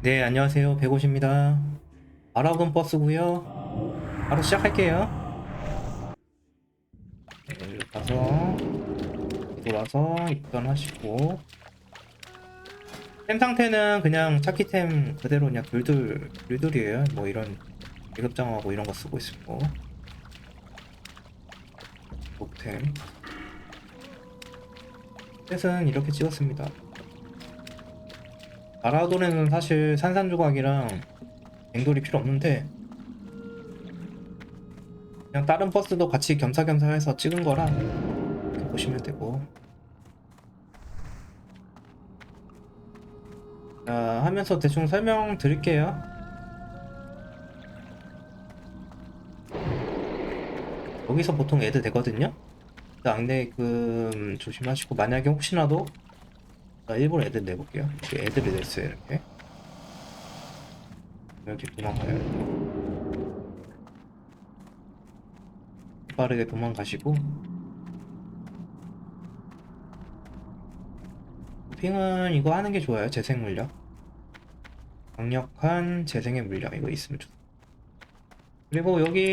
네, 안녕하세요. 백옷입니다. 아라곤 버스고요. 바로 시작할게요. 네, 가서 돌아서 입단하시고 템 상태는 그냥 차키템 그대로 그냥 둘둘 둘둘이에요. 뭐 이런 계급장하고 이런 거 쓰고 있고 목템 셋은 이렇게 찍었습니다. 아라돈에는 사실 산산조각이랑 앵돌이 필요 없는데 그냥 다른 버스도 같이 겸사겸사 해서 찍은 거라 이렇게 보시면 되고. 자 하면서 대충 설명 드릴게요. 여기서 보통 애드 되거든요. 악내금 조심하시고 만약에 혹시나도 자, 일부러 애들 내볼게요. 이렇게 애들이 냈어요, 이렇게. 이렇게 도망가요. 빠르게 도망가시고. 핑은 이거 하는 게 좋아요, 재생 물약. 강력한 재생의 물약, 이거 있으면 좋 그리고 여기,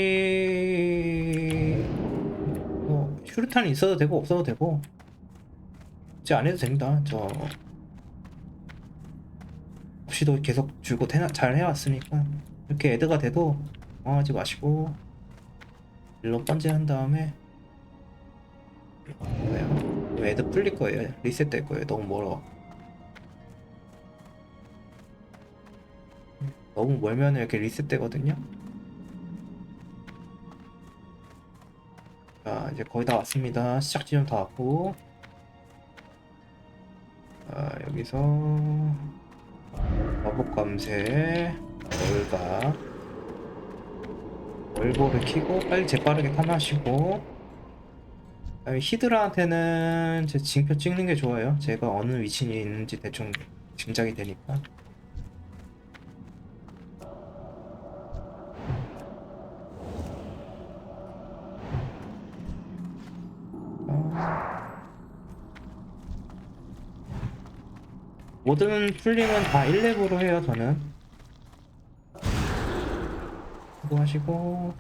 뭐, 슈르탄이 있어도 되고, 없어도 되고, 이 제 안 해도 됩니다. 저 없이도 계속 주고 태- 잘 해왔으니까 이렇게 애드가 돼도 당황하지 마시고 일로 번지한 다음에 뭐예요? 애드 풀릴 거예요. 리셋 될 거예요. 너무 멀어. 너무 멀면 이렇게 리셋 되거든요. 자 이제 거의 다 왔습니다. 시작 지점 다 왔고 아, 여기서 마법 감새 월가 월보를 키고 빨리 재빠르게 탐하시고 히드라한테는 제 징표 찍는 게 좋아요. 제가 어느 위치에 있는지 대충 짐작이 되니까. 모든 풀링은 다 1렙으로 해요 저는. 수고하시고.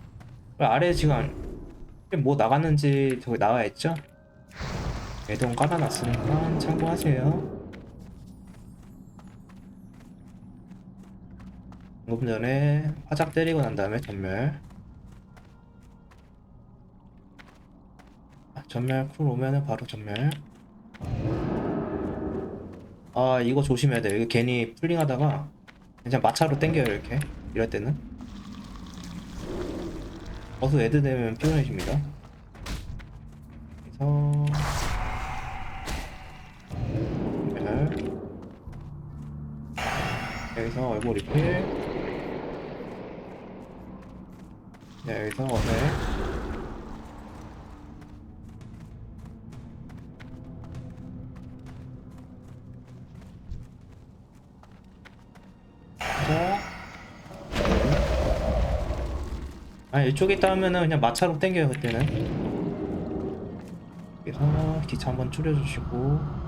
아래 지금 뭐 나갔는지 저기 나와 있죠? 애동 깔아놨으니까 참고하세요. 방금 전에 화작 때리고 난 다음에 전멸. 아, 전멸 쿨 오면은 바로 전멸 아 이거 조심해야 돼요. 이거 괜히 풀링하다가 그냥 마차로 땡겨요 이렇게. 이럴 때는. 어서 애드 되면 피곤해집니다. 그래서 네. 여기서 얼굴 리필. 네, 여기서 어세 이쪽에 있다 하면은 그냥 마차로 땡겨요 그때는. 그래서 기차 한번 줄여주시고.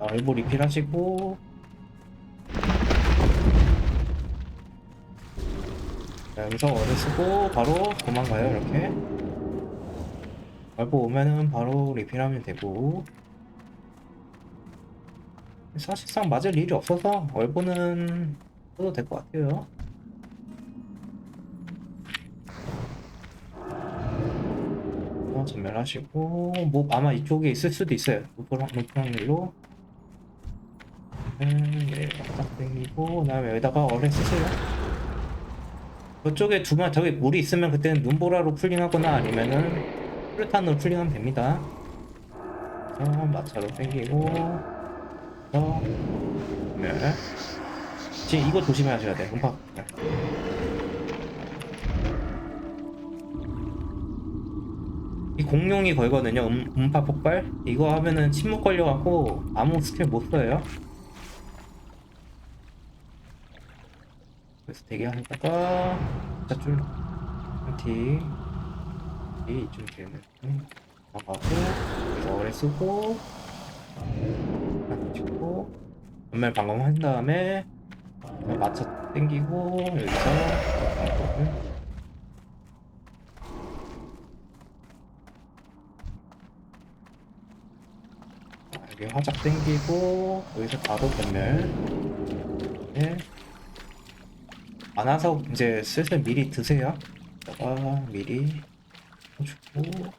아, 일부 리필 하시고 자, 여기서 어를 쓰고 바로 도망가요 이렇게. 알고 오면은 바로 리필하면 되고. 사실상 맞을 일이 없어서 얼보는 써도 될 것 같아요. 어, 전멸하시고. 뭐 아마 이쪽에 있을 수도 있어요. 무프랑일로. 네, 딱 당기고. 그 다음에 여기다가 어뢰 쓰세요 그쪽에 두마 저기 물이 있으면 그때는 눈보라로 풀링하거나 아니면은 플루탄으로 풀링하면 됩니다. 자, 마차로 당기고 어, 네. 지금 이거 조심하셔야 돼. 음파. 네. 이 공룡이 걸거든요. 음, 음파 폭발. 이거 하면은 침묵 걸려갖고 아무 스킬 못 써요. 그래서 대기하다가 자줄 한티 이쯤 되면 나가고 여기서 어뢰 쓰고 찍고 전멸 방금 한 다음에 맞춰 당기고 여기서 여기 화작 당기고 여기서 바로 전멸 네. 안 와서 이제 슬슬 미리 드세요. 다가 미리 주고.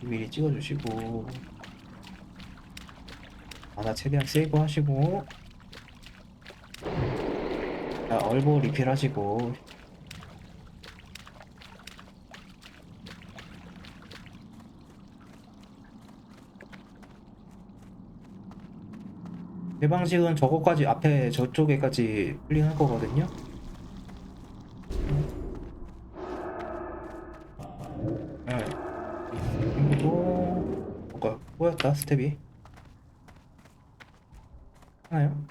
미리 찍어주시고. 아나 최대한 세이브 하시고. 자 얼보 리필 하시고 제 방식은 저거까지 앞에 저쪽에까지 풀링할 거거든요. 네. 꼬였다 스텝이 하나요?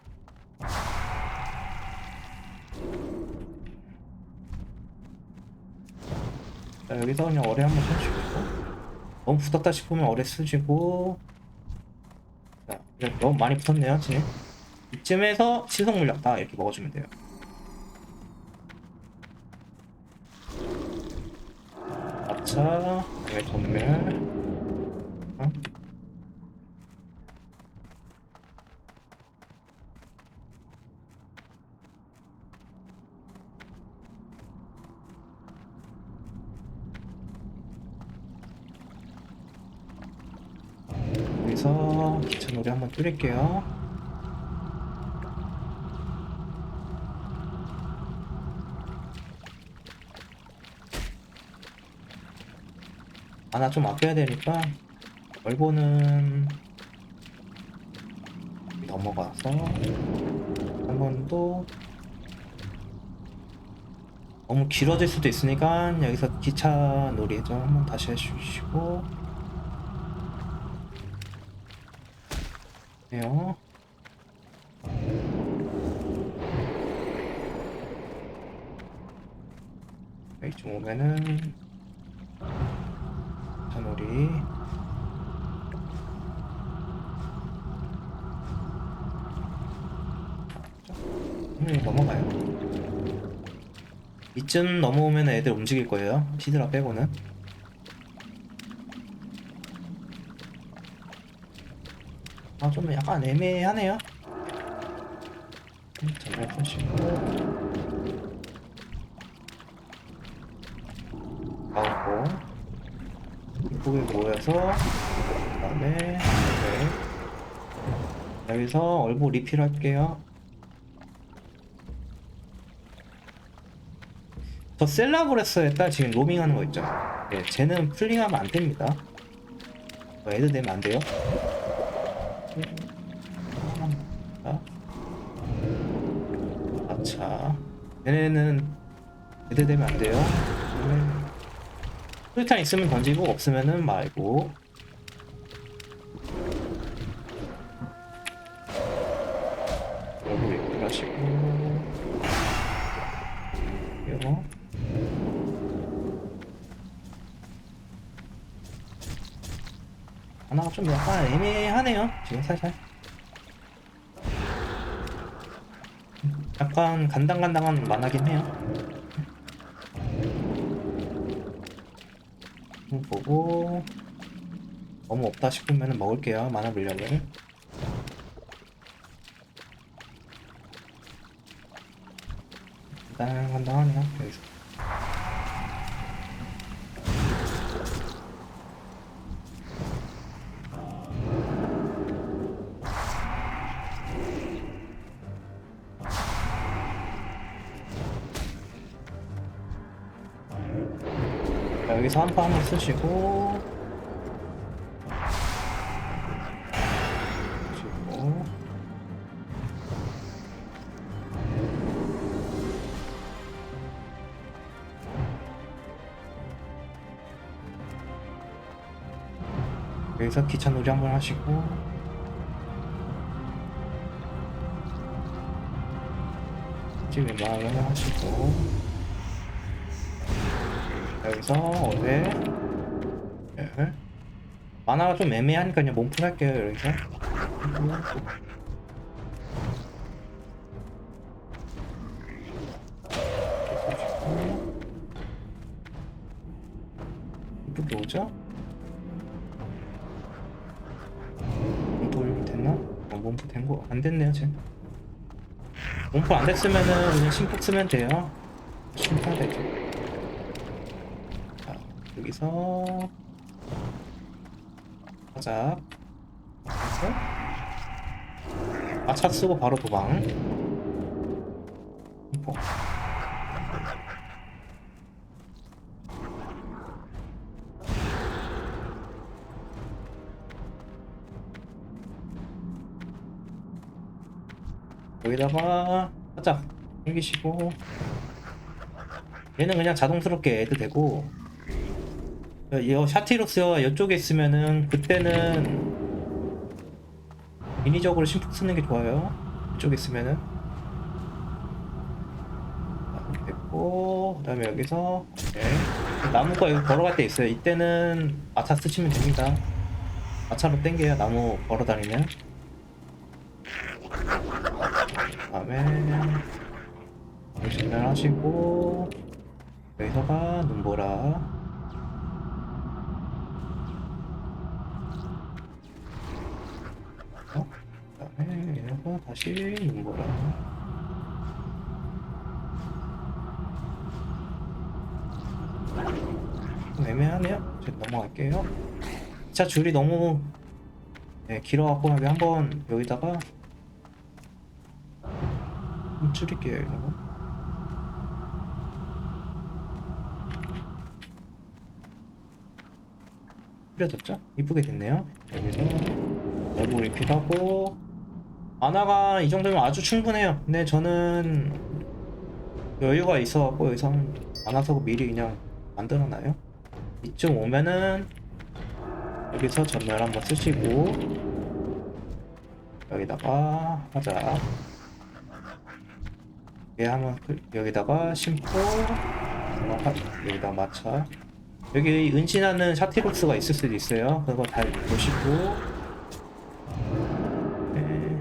자 여기서 그냥 어뢰 한번 쳐주시고 너무 붙었다 싶으면 어뢰 쓰시고 자, 그래, 너무 많이 붙었네요, 진행. 이쯤에서 신속 물약 다 이렇게 먹어주면 돼요. 아차, 그다음에 전멸. 어? 여기서 뚫을게요. 하나 좀 아껴야 되니까 얼보는 넘어가서 한번더 너무 길어질 수도 있으니까 여기서 기차 놀이 좀 다시 해주시고 네요. 이쯤 오면은 음, 넘어가요. 이쯤 넘어오면 애들 움직일 거예요. 히드라 빼고는. 아, 좀 약간 애매하네요. 가고. 이쁘게 모여서, 그 다음에, 네. 여기서 얼보 리필 할게요. 저 셀라브레스에다 지금 로밍하는 거 있죠? 네, 쟤는 풀링하면 안 됩니다. 어, 애들 되면 안 돼요. 자. 아차. 얘네는 애들 되면 안 돼요. 풀탄 있으면 던지고 없으면은 말고. 여기 이렇게 하시고. 이거. 하나가 좀 약간 애매하네요. 지금 살살. 약간 간당간당한 만하긴 해요. 음, 보고 너무 없다 싶으면 먹을게요. 만화 물량을. 간당간당하네요. 여기서. 여기서 한파 한번 쓰시고. 여기서 기차 놀이 한번 하시고. 집에 마음을 하시고 여기서 어제 네. 만화가 좀 애매하니까 그냥 몸풀 할게요 여기서 이쁘게 오죠? 몸풀 됐나? 어, 몸풀 된거 안 됐네요 지금 몸풀 안 됐으면은 그냥 심폭 쓰면 돼요 심폭 되죠 자 여기서 가자 그래서 마차 쓰고 바로 도망. 심폭 여기다가 살짝 당기시고. 얘는 그냥 자동스럽게 애드 되고 이 샤티로스가 이쪽에 있으면은 그때는 인위적으로 심폭 쓰는 게 좋아요. 이쪽에 있으면은. 자, 됐고 그 다음에 여기서 오케이. 나무가 여기 걸어갈 때 있어요. 이때는 마차 쓰시면 됩니다. 마차로 땡겨요. 나무 걸어다니면. 다음에 정신을 하시고 여기서가 눈보라 어? 여기서 다시 눈보라. 좀 애매하네요. 제가 넘어갈게요. 자 줄이 너무 네, 길어갖고 한번 여기다가 좀 줄일게요 이거 뿌려졌죠? 이쁘게 됐네요. 여기서 얼굴 리필하고 만화가 이 정도면 아주 충분해요. 근데 저는 여유가 있어갖고 여기서 만화석을 미리 그냥 만들어놔요. 이쯤 오면은 여기서 전멸 한번 쓰시고 여기다가 하자. 얘 한번 클- 여기다가 심고 여기다 맞춰. 여기 은신하는 샤티록스가 있을 수도 있어요. 그거 잘 보시고 네.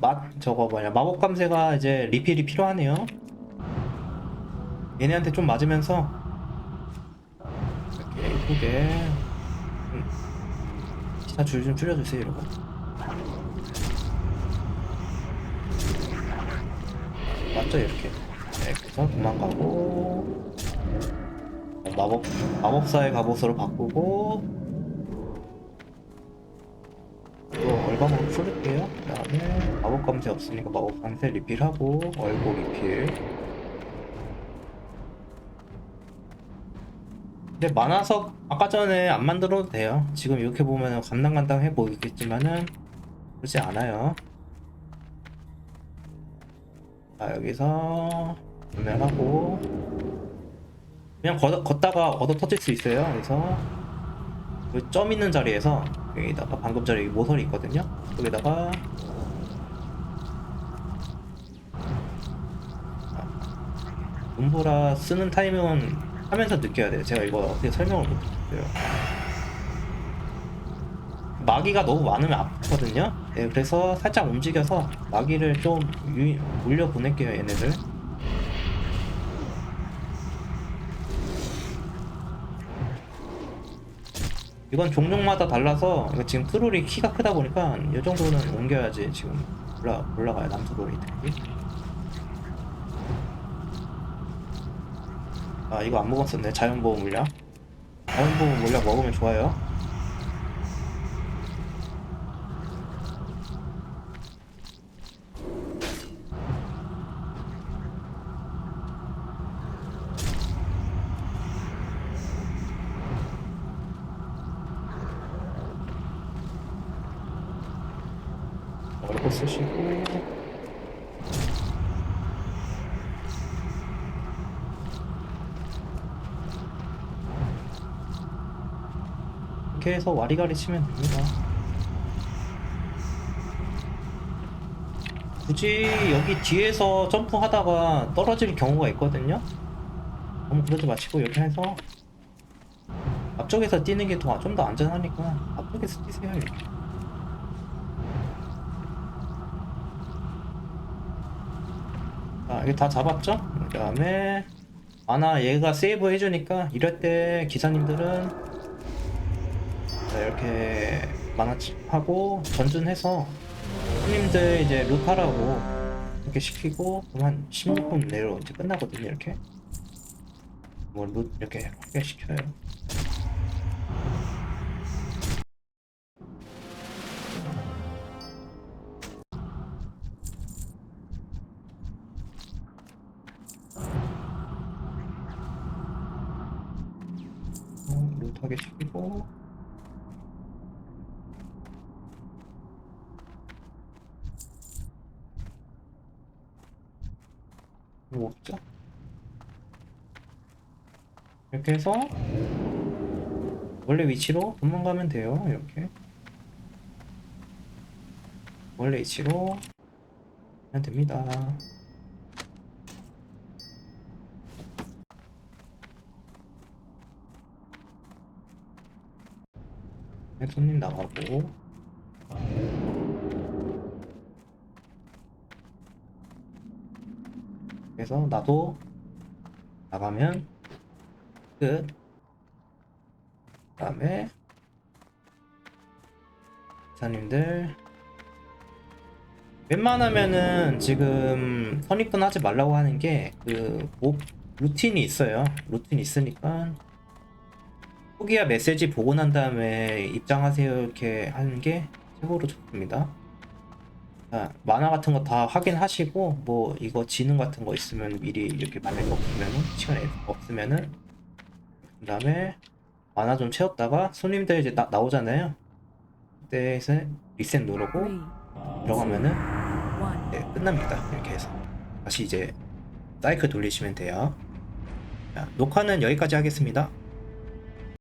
맛 저거 뭐냐 마법 감세가 이제 리필이 필요하네요. 얘네한테 좀 맞으면서. 이렇게 이쁘게. 음. 기타 줄 좀 줄여주세요 이러고 맞죠 이렇게. 네, 그래서 도망가고. 어, 마법 마법사의 갑옷으로 바꾸고 또 얼방으로 풀을게요. 그 다음에 마법 감세 없으니까 마법 감세 리필하고 얼고 리필. 근데 만화석 아까 전에 안 만들어도 돼요. 지금 이렇게 보면 간당간당해 보이겠지만은 그렇지 않아요. 자 여기서 구매하고 그냥 걷, 걷다가 얻어 터질 수 있어요. 그래서 그 점 있는 자리에서 여기다가 방금 전에 모서리 있거든요? 여기다가. 눈보라 쓰는 타이밍은 하면서 느껴야 돼요. 제가 이거 어떻게 설명을 못했어요. 마기가 너무 많으면 아프거든요? 네, 그래서 살짝 움직여서 마기를 좀 유, 올려 보낼게요 얘네들 이건 종족마다 달라서 이거 지금 트롤이 키가 크다 보니까 이 정도는 옮겨야지 지금 올라, 올라가요 남트롤이. 특히 아 이거 안 먹었었네. 자연보호 물약 자연보호 물약 먹으면 좋아요 쓰시고. 이렇게 해서 와리가리 치면 됩니다. 굳이 여기 뒤에서 점프하다가 떨어질 경우가 있거든요. 너무 그러지 마시고 이렇게 해서 앞쪽에서 뛰는 게 더 좀더 더 안전하니까 앞쪽에서 뛰세요 이렇게. 자, 이게 다 잡았죠? 그 다음에 아나 얘가 세이브 해주니까 이럴 때 기사님들은. 자, 이렇게 만화하고 전준해서 손님들 이제 루파라고 이렇게 시키고 그럼 한 16분 내로 이제 끝나거든요 이렇게. 뭐루 이렇게 하게 시켜요 어, 루트하게 시키고 뭐 없죠? 이렇게 해서 원래 위치로 도망가면 돼요. 이렇게 원래 위치로 하면 됩니다. 손님 나가고 그래서 나도 나가면 끝. 그다음에 기사님들 웬만하면은 지금 선입분 하지 말라고 하는 게 그 루틴이 있어요. 루틴 있으니까 후기야 메시지 보고 난 다음에 입장하세요 이렇게 하는 게 최고로 좋습니다. 자, 만화 같은 거 다 확인하시고 뭐 이거 지능 같은 거 있으면 미리 이렇게 거 없으면은 시간이 없으면은 그 다음에 만화 좀 채웠다가 손님들 이제 나, 나오잖아요. 그때 에서 리셋 누르고 들어가면은. 네, 끝납니다. 이렇게 해서 다시 이제 사이클 돌리시면 돼요. 자, 녹화는 여기까지 하겠습니다.